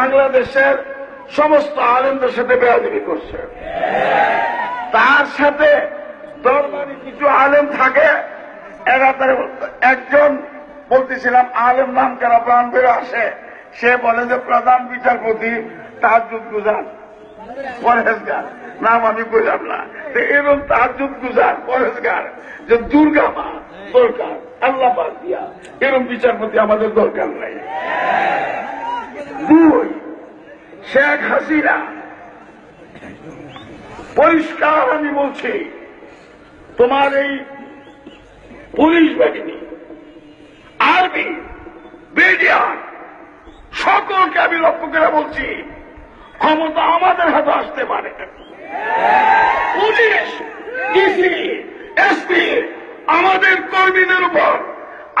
বাংলাদেশের সমস্ত আলেমদের সাথে বেয়াদবি করছে। তার সাথে দরবারি কিছু আলেম থাকে, এরা তার একজন, বলতেছিলাম, আলেম নাম কেন প্রাণ বেরো আসে? সে বলে যে, প্রধান বিচারপতি তাহাজুদ গুজার পরেশগার নাম আমি বুঝলাম না। এরকম তাহাজুদ গুজার পরেশগার যে দুর্গা মা দরকার, আল্লাহ বাদ দিয়া। এরকম বিচারপতি আমাদের দরকার নাই। শেখ হাসিনা। পরিষ্কার আমি বলছি, তোমার এই পুলিশ বাহিনী, আর্মি বিডিআর সকলকে আমি লক্ষ্য করে বলছি, ক্ষমতা আমাদের হাতে আসতে পারে। পুলিশ, ডিসি, এসপি, আমাদের কর্মীদের উপর,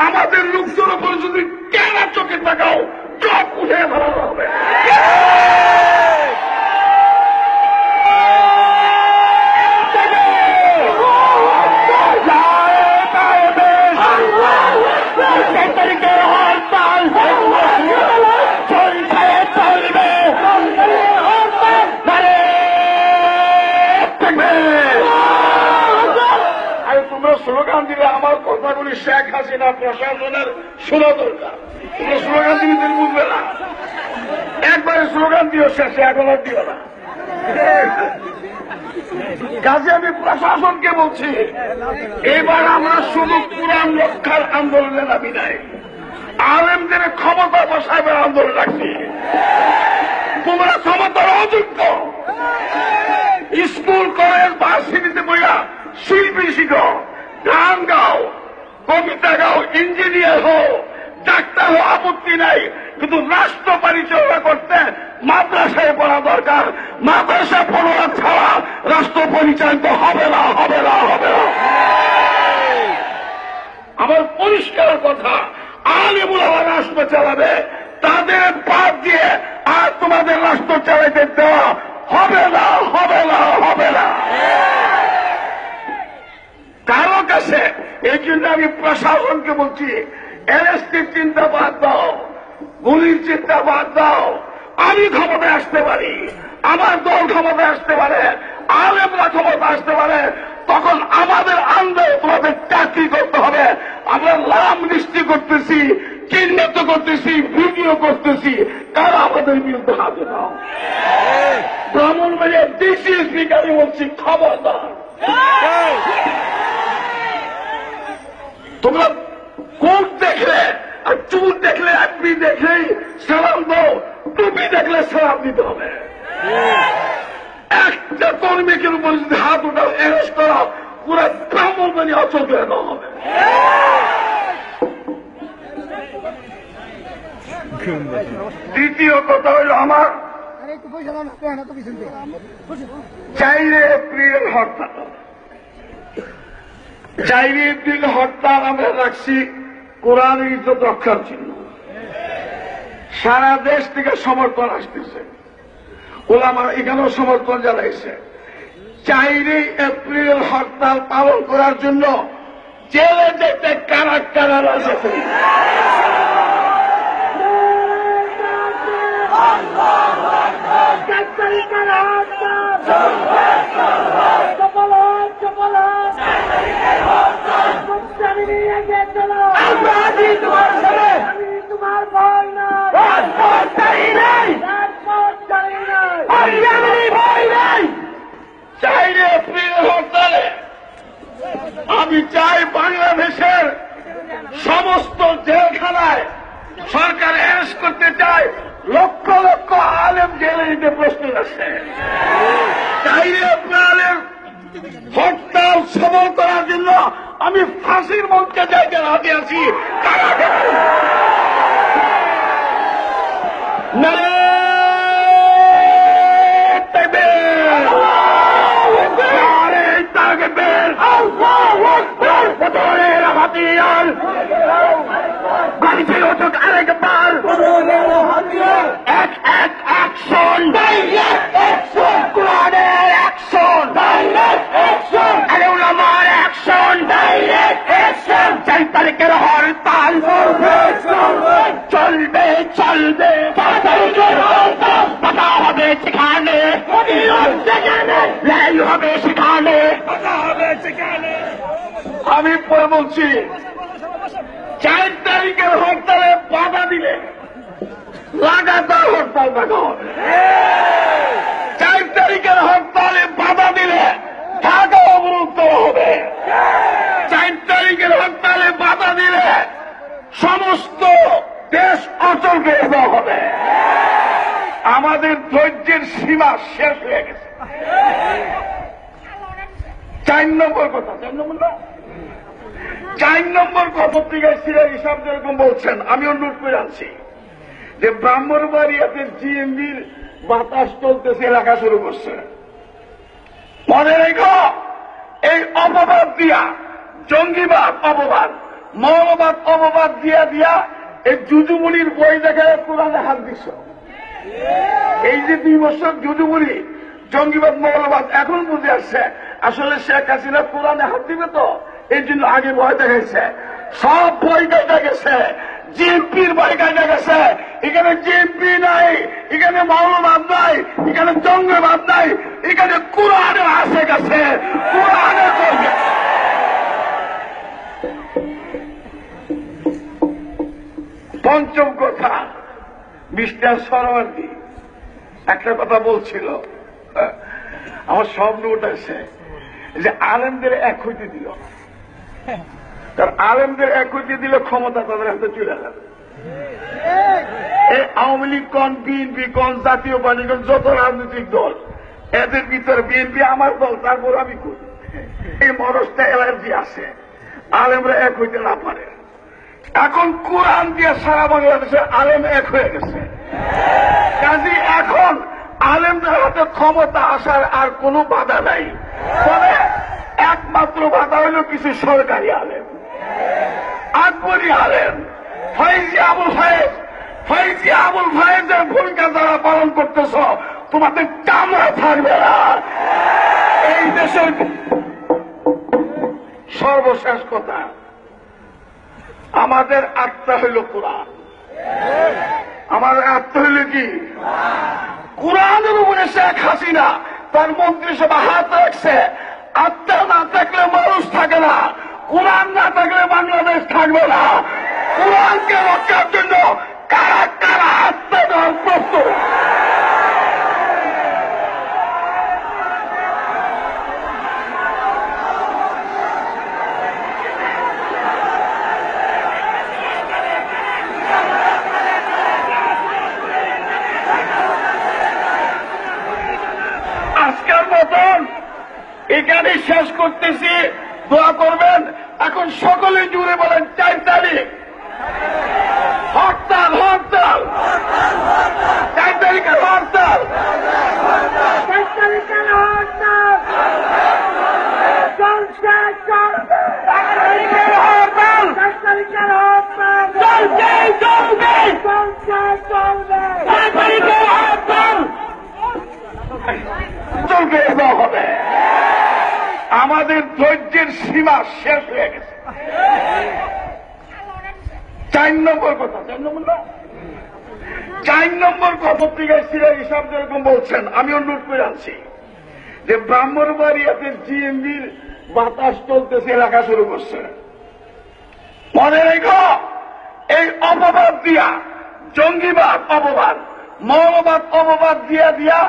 আমাদের লোকদের উপর যদি কেনা চোখে তাকাও চোখ উঠে ধরা হবে তারিখের হরতাল চলছে চলবে আরে তোমরা স্লোগান দিলে আমার কথাগুলি শেখ হাসিনা প্রশাসনের শোনা দরকার। স্লোগান দিলে তুমি বুঝবে না। একবারে স্লোগান দিও শেষে এখন আর দিও না। কাজে আমি প্রশাসনকে বলছি, এবার আমরা শুধু কোরআন রক্ষার আন্দোলনে নামি নাই। আলেমদের ক্ষমতা বসাইবার আন্দোলন রাখছি। তোমরা ক্ষমতার অযোগ্য। স্কুল, কলেজ, ভার্সিটিতে বইয়া শিল্পী শিখো, গান গাও। কবিতা গাও ইঞ্জিনিয়ার হও, ডাক্তার হও আপত্তি নাই, কিন্তু রাষ্ট্র পরিচালনা করতে মাদ্রাসায় পড়া দরকার। মাদ্রাসা পড়া ছাড়া রাষ্ট্র পরিচালিত হবে না হবে না হবে না। আমার পরিষ্কার কথা, আলিমুল আমার রাষ্ট্র চালাবে, তাদের বাদ দিয়ে আর তোমাদের রাষ্ট্র চালাইতে দেওয়া হবে না হবে না হবে না। কারও কাছে এই জন্য আমি প্রশাসনকে বলছি এনএসটির চিন্তা বাদ দাও গুলির চিন্তা বাদ দাও। আমি ক্ষমতায় আসতে পারি আমার দল ক্ষমতায় আসতে পারে আলেমরা ক্ষমতা আসতে পারে তখন আমাদের আন্দোলন তোমাদের চাকরি করতে হবে। আমরা নাম নিশ্চিত করতেছি চিহ্নিত করতেছি ভিডিও করতেছি কারা আমাদের বিরুদ্ধে হাতে দাও ব্রাহ্মণ বাজার ডিসি স্পিকারই বলছি খবরদার। তোমরা কোট দেখলে? আর চুল দেখলে আপনি দেখলেই সালাম দাও। টুপি দেখলে সালাম দিতে হবে। একটা কর্মীকে উপর যদি হাত উঠাও এরেস্ট করা পুরো ব্রাহ্মণ মানে অচল করে দেওয়া হবে। দ্বিতীয় কথা হইল আমার চাইলে এপ্রিল হরতাল চাইলে এপ্রিল হরতাল আমরা রাখছি কোরআন ইজ্জত রক্ষার জন্য সারা দেশ থেকে সমর্থন আসতেছে ওলামা এখানেও সমর্থন জানাইছে চাইলে এপ্রিল হরতাল পালন করার জন্য জেলে যেতে কারা কারা আছে আমরা আছি তোমার সাথে তোমার ভয় না রাজপথ চাই নাই রাজপথ চাই না হরিয়ানারই ভয় নাই চাইলে এপ্রিল হরতালে আমি চাই বাংলাদেশের সমস্ত জেলখানায় সরকার অ্যারেস্ট করতে চায়, লক্ষ লক্ষ আলেম জেলে দিতে প্রস্তুত আছে চাইলে আপনাদের হরতাল সবল করার জন্য আমি ফাঁসির মঞ্চে যাইতে রাজি আছি তাকবীর! বদরের অ্যাকশন অ্যাকশন কোরআনের অ্যাকশন অ্যাকশন আলেউলামার অ্যাকশন অ্যাকশন চাই তারিখের হরতাল চলবে চলবে পাতা হবে সেখানে লাই হবে সেখানে আমি পরে বলছি সীমা শেষ হয়ে গেছে। চার নম্বর কথা, চার নম্বর না? চার নম্বর পত্রিকায় সিরা হিসাব যেরকম বলছেন, আমিও নোট করে আনছি। যে ব্রাহ্মণবাড়িয়াতে জিএমবির বাতাস চলতেছে, এলাকা শুরু করছে। মনে রেখো, এই অপবাদ দিয়া, জঙ্গিবাদ অপবাদ, মৌলবাদ অপবাদ দিয়া দিয়া এই যুজুমুনির বই দেখায় কোরআনে হাত দিছ। এই যে দুই বছর যুজুমুনি জঙ্গিবাদ, মৌলবাদ এখন বুঝে আসছে। আসলে শেখ হাসিনা কোরআনে হাত দিবে তো? এই জন্য আগে ভয় দেখাইছে। সব বই কাটা গেছে। জিএমপির বই কাটা গেছে। এখানে জিএমপি নাই, এখানে মৌলবাদ নাই, এখানে জঙ্গিবাদ নাই, এখানে কোরআনে আসে গেছে। কোরআনে পঞ্চম কথা। মিস্টার সরওয়ার্দি একটা কথা বলছিল আমার সব নোট আছে যে আলেমদের এক হইতে দিল। কারণ আলেমদের এক হইতে দিলে ক্ষমতা তাদের হাতে চলে যাবে। এই আওয়ামী লীগ কন, বিএনপি কন, জাতীয় পার্টি কন, যত রাজনৈতিক দল, এদের ভিতরে বিএনপি আমার দল, তারপর আমি করি। এই মরসটা অ্যালার্জি আছে, আলেমরা এক হইতে না পারে। এখন কোরআন দিয়ে সারা বাংলাদেশের আলেম এক হয়ে গেছে। কাজী, এখন আলেমদের হাতে ক্ষমতা আসার আর কোনো বাধা নাই। তবে একমাত্র বাধা হইল কিছু সরকারি আলেম। আকবরী আলেম ফৈজি আবুল ফায়েজ ফৈজি আবুল ফায়েজের ভূমিকা যারা পালন করতেছ, তোমাদের কামরা থাকবে না। এই দেশের সর্বশেষ কথা আমাদের আত্মা হইল কোরআন। আমাদের আত্মা হইল কি? কোরআনের উপরে শেখ হাসিনা, তার মন্ত্রিসভা হাত রাখছে। আত্মা না থাকলে মানুষ থাকে না, কোরআন না থাকলে বাংলাদেশ থাকবে না। কোরআনকে রক্ষার জন্য কারা কারা আত্মা দেওয়ার প্রস্তুত আজকের মতন এখানে শেষ করতেছি দোয়া করবেন এখন সকলে জুড়ে বলেন চার তারিখ হরতাল হরতাল চার তারিখের হরতাল চার তারিখের হরতাল চলছে চলবে চার তারিখের হরতাল চার তারিখের হরতাল চলছে চলবে চলছে চলবে চার তারিখের হরতাল চলবে দেওয়া হবে আমাদের ধৈর্যের সীমা শেষ হয়ে গেছে। চার নম্বর কথা, চার নম্বর না? চার নম্বর পত্রিকায় সিরা হিসাব যেরকম বলছেন আমিও নোট করে আনছি যে ব্রাহ্মণবাড়িয়াতে জিএমবির বাতাস চলতেছে, এলাকা শুরু করছে। মনে রেখো, এই অপবাদ দিয়া, জঙ্গিবাদ অপবাদ, মৌলবাদ অপবাদ দিয়া দিয়া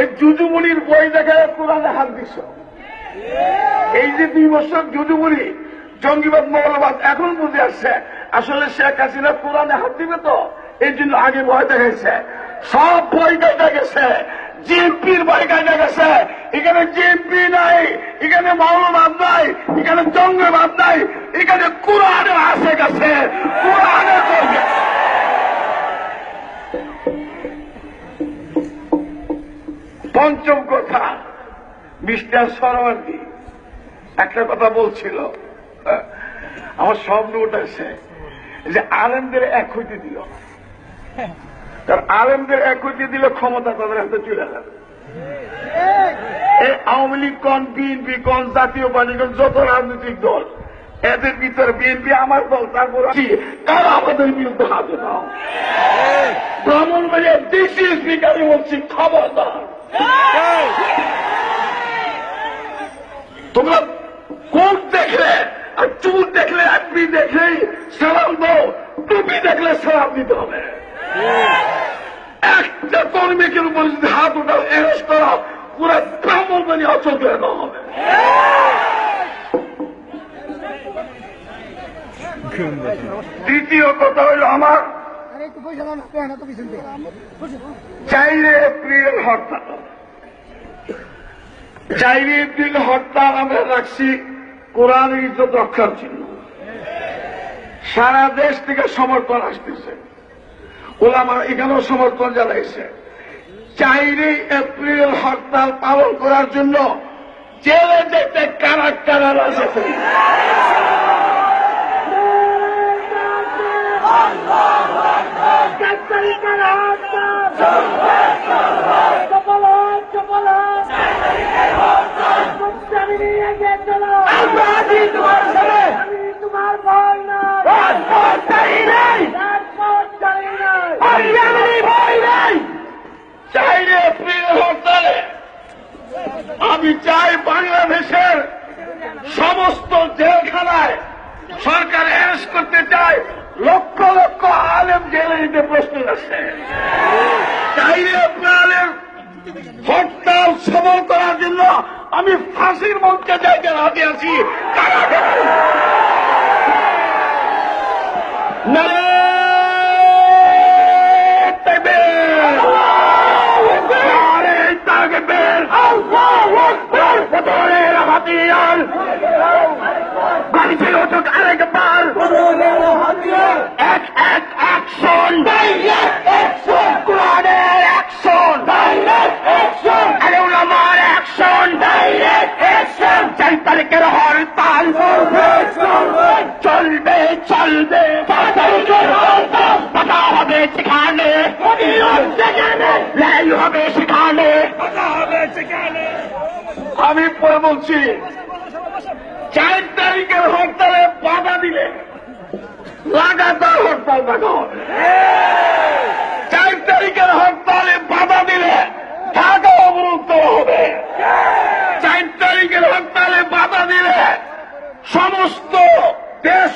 এই যুজুমুনির বই দেখায় কোরআনে হাত দিছ। এই যে দুই বছর যুজুমুনি জঙ্গিবাদ মৌলবাদ এখন বুঝে আসছে, আসলে শেখ হাসিনা কোরআনে হাত দিবে তো? এই জন্য আগে ভয় দেখাইছে। সব বই কাটা গেছে। জিএমপির বই কাটা গেছে। এখানে জিএমপি নাই, এখানে মৌলবাদ নাই, এখানে জঙ্গিবাদ নাই, এখানে কোরআনে আসে গেছে। কোরআনে পঞ্চম কথা মিস্টার সরওয়ার্দি একটা কথা বলছিল আমার সব নোট আছে যে আলেমদের এক হইতে দিল। কারণ আলেমদের এক হইতে দিলে ক্ষমতা তাদের হাতে চলে যাবে এই আওয়ামী লীগ কন, বিএনপি কন, জাতীয় পার্টি যত রাজনৈতিক দল, এদের ভিতরে বিএনপি আমার দল, তারপর কি কারা আমাদের বিরুদ্ধে হাতে দাও ব্রাহ্মণ বাড়িয়া ডিসি স্পিকারে বলছি, খবরদার। তোমরা কোট দেখলে? আর চুল দেখলে আপনি দেখলেই সালাম দাও টুপি দেখলে সালাম দিতে হবে। একটা কর্মীকে উপর যদি হাত উঠাও অ্যারেস্ট করা পুরো ব্রাহ্মণ বানিয়ে অচল করে দেওয়া হবে। দ্বিতীয় কথা হইল আমার চাইলে এপ্রিল হরতাল। চাইলে এপ্রিল হরতাল আমরা রাখছি, কোরআন ইজ্জত রক্ষার জন্য। সারা দেশ থেকে সমর্থন আসতেছে। ওলামা এখানেও সমর্থন জানাইছে। চাইলে এপ্রিল হরতাল পালন করার জন্য জেলে যেতে কারা কারা আছে? চার তারিখের হরতাল চপল চপল আমি নিয়ে গিয়ে চলো আমরা আছি তোমার সাথে। আমি তোমার ভয় না রাজপথ চাই নাই রাজপথ চাই নাই হরিয়ানারই ভয় নাই চাইলে এপ্রিল হরতালে আমি চাই বাংলাদেশের সমস্ত জেলখানায় সরকার অ্যারেস্ট করতে চায় লক্ষ লক্ষ আলেম জেলে দিতে প্রস্তুত আছে চাইলে এপ্রিলের হরতাল সবল করার জন্য আমি ফাঁসির মঞ্চে যাইতে রাজি আছি। কারা বলছি, চার তারিখের হরতালে বাধা দিলে লাগাতার হরতাল দেখা চার তারিখের হরতালে বাধা দিলে ঢাকা অবরুদ্ধ হবে। চার তারিখের হরতালে বাধা দিলে সমস্ত দেশ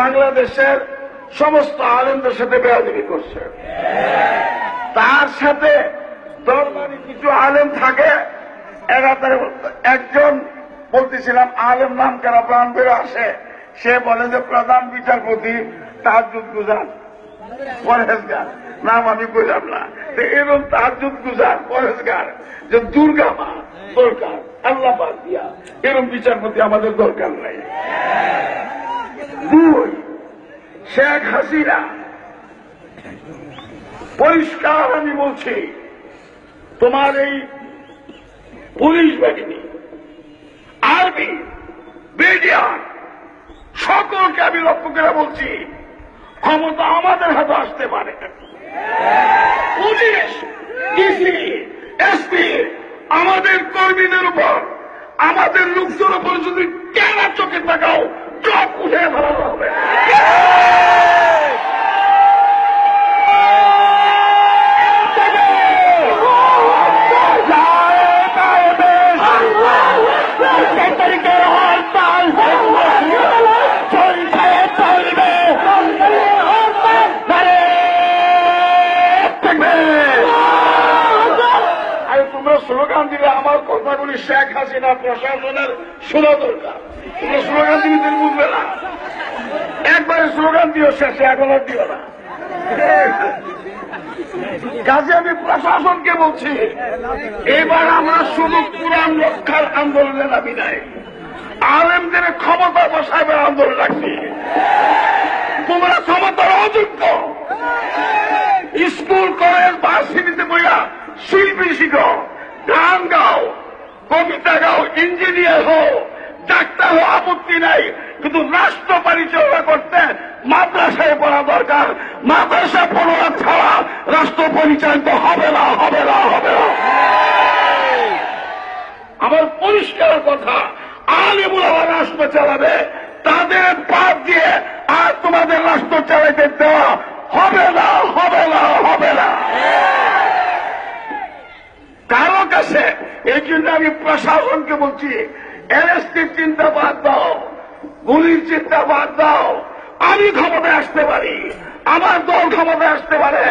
বাংলাদেশের সমস্ত আনন্দের সাথে বেয়াদবি করছে। তার সাথে দরবারি কিছু আলেম থাকে এরা তার একজন বলতেছিলাম, আলেম নাম কেন প্রাণ বেরো আসে? সে বলে যে, প্রধান বিচারপতি তাজুদ গুজার পরেশগার নাম আমি বুঝলাম না। এরকম তাজুদ গুজার পরেশগার যে দুর্গা মা দরকার, আল্লাহ দিয়া। এরকম বিচারপতি আমাদের দরকার নাই। দুই, শেখ হাসিনা। পরিষ্কার আমি বলছি, তোমার এই পুলিশ বাহিনী, আর্মি বিডিআর সকলকে আমি লক্ষ্য করে বলছি, ক্ষমতা আমাদের হাতে আসতে পারে। পুলিশ, ডিসি, এসপি, আমাদের কর্মীদের উপর, আমাদের লোকদের উপর যদি কেনা চোখে তাকাও, চোখ উঠে ধরানো হবে। স্লোগান দিলে আমার কথাগুলি শেখ হাসিনা প্রশাসনের শোনা দরকার। তোমরা স্লোগান দিলে তুমি বুঝবে না। একবারে স্লোগান দিও শেষে, এখন আর দিও না। কাজে আমি প্রশাসনকে বলছি, এবার আমরা শুধু পুরাণ রক্ষার আন্দোলনে নামি নাই। আলেমদের ক্ষমতা বসাইবার আন্দোলন রাখছি। তোমরা ক্ষমতার অযোগ্য। স্কুল, কলেজ, ভার্সিটিতে বইয়া শিল্পী শিখো গান গাও কবিতা গাও ইঞ্জিনিয়ার হও, ডাক্তার হও আপত্তি নাই, কিন্তু রাষ্ট্র পরিচালনা করতে মাদ্রাসায় পড়া দরকার। মাদ্রাসা পড়া ছাড়া রাষ্ট্র পরিচালিত হবে না হবে না হবে না। আমার পরিষ্কার কথা, আলিমুল আমার রাষ্ট্র চালাবে, তাদের বাদ দিয়ে আর তোমাদের রাষ্ট্র চালাইতে দেওয়া হবে না হবে না হবে না কারও কাছে এই জন্য আমি প্রশাসনকে বলছি এনএসটির চিন্তা বাদ দাও, গুলির চিন্তা বাদ দাও, আমি ক্ষমতায় আসতে পারি, আমার দল ক্ষমতায় আসতে পারে,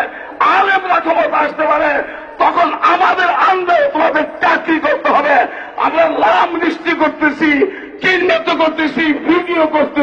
আলেমরা ক্ষমতা আসতে পারে, তখন আমাদের আন্দোলন তোমাদের চাকরি করতে হবে। আমরা লাম দৃষ্টি করতেছি, চিহ্নিত করতেছি, ভিডিও করতেছি।